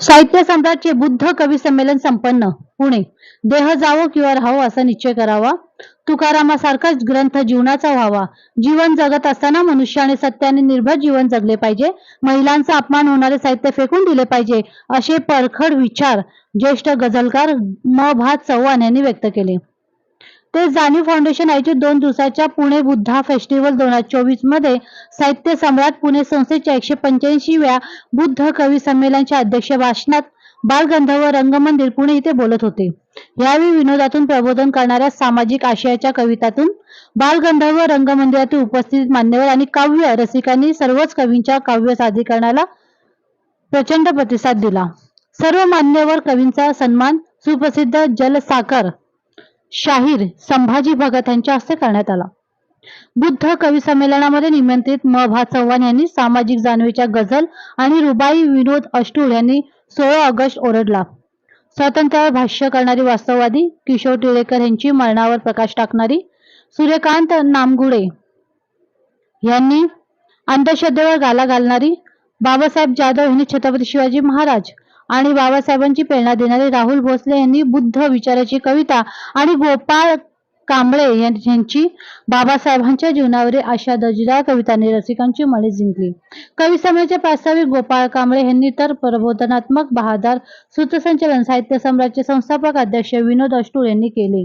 साहित्य सम्राटचे बुद्ध कवी संमेलन संपन्न पुणे. देह जावो किंवा राहावो असा निश्चय करावा. तुकारामासारखाच ग्रंथ जीवनाचा व्हावा. जीवन जगत असताना मनुष्याने सत्याने निर्भय जीवन जगले पाहिजे. महिलांचा अपमान होणारे साहित्य फेकून दिले पाहिजे असे परखड विचार ज्येष्ठ गझलकार म. भा चव्हाण यांनी व्यक्त केले. ते जाणीव फाउंडेशन आयोजित दोन दिवसाच्या पुणे बुद्धा फेस्टिवल दोन हजार चोवीसमध्ये साहित्य सम्राट पुणे संस्थेच्या एकशे पंच्याऐंशीव्या बुद्ध कवी संमेलनाच्या अध्यक्ष भाषणात बालगंधर्व रंगमंदिर पुणे इथे बोलत होते. यावेळी विनोदातून प्रबोधन करणाऱ्या सामाजिक आशयाच्या कवितातून बालगंधर्व रंगमंदिरातील उपस्थित मान्यवर आणि काव्य रसिकांनी सर्वच कवींच्या काव्य सादरीकरणाला प्रचंड प्रतिसाद दिला. सर्व मान्यवर कवींचा सन्मान सुप्रसिद्ध जलसाकर शाहीर संभाजी भगत यांच्या हस्ते करण्यात आला. बुद्ध कवी संमेलनामध्ये निमंत्रित म. भा. चव्हाण यांनी सामाजिक जानवीच्या गझल आणि रुबाई विनोद अष्टूळ यांनी सोळा ऑगस्ट ओरडला. स्वातंत्र्यावर भाष्य करणारी वास्तववादी किशोर टिळेकर यांची मरणावर प्रकाश टाकणारी सूर्यकांत नामगुडे यांनी अंधश्रद्धेवर गाला घालणारी बाबासाहेब जाधव यांनी छत्रपती शिवाजी महाराज आणि बाबासाहेबांची प्रेरणा देणारे राहुल भोसले यांनी बुद्ध विचाराची कविता आणि गोपाळ कांबळे यांची बाबासाहेबांच्या जीवनावरील अशा दर्जेदार कवितांनी रसिकांची मने जिंकली. कवी समयाचे प्रास्ताविक गोपाळ कांबळे यांनी तर प्रबोधनात्मक बहादार सूत्रसंचलन साहित्य सम्राटचे संस्थापक अध्यक्ष विनोद अष्टूळ यांनी केले.